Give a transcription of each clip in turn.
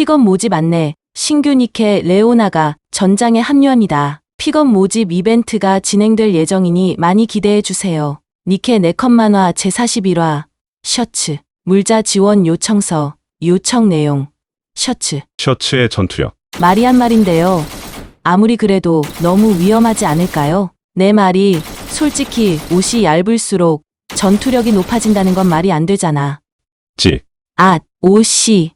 픽업 모집 안내. 신규 니케 레오나가 전장에 합류합니다. 픽업 모집 이벤트가 진행될 예정이니 많이 기대해 주세요. 니케 네컷 만화 제41화 셔츠 물자 지원 요청서 요청 내용 셔츠 셔츠의 전투력. 말이 한 말인데요. 아무리 그래도 너무 위험하지 않을까요? 내 말이 솔직히 옷이 얇을수록 전투력이 높아진다는 건 말이 안 되잖아. 지. 아, 옷이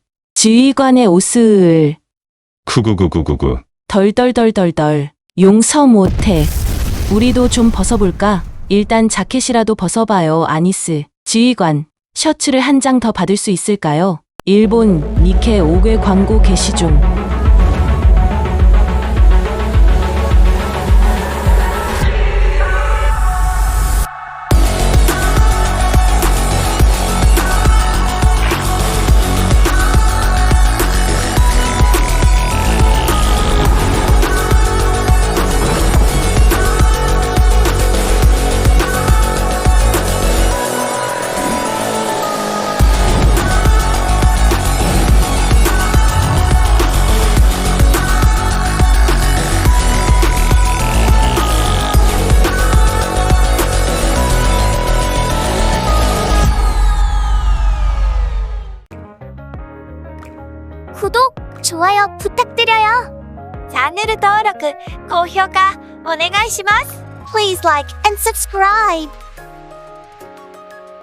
지휘관의 옷을 구구구구구구. 덜덜덜덜덜 용서 못해. 우리도 좀 벗어볼까? 일단 자켓이라도 벗어봐요, 아니스. 지휘관, 셔츠를 한 장 더 받을 수 있을까요? 일본 니케 5개 광고 게시 중. 구독, 좋아요 부탁드려요. 채널登録, 고효과, 오네가이시마스. Please like and subscribe.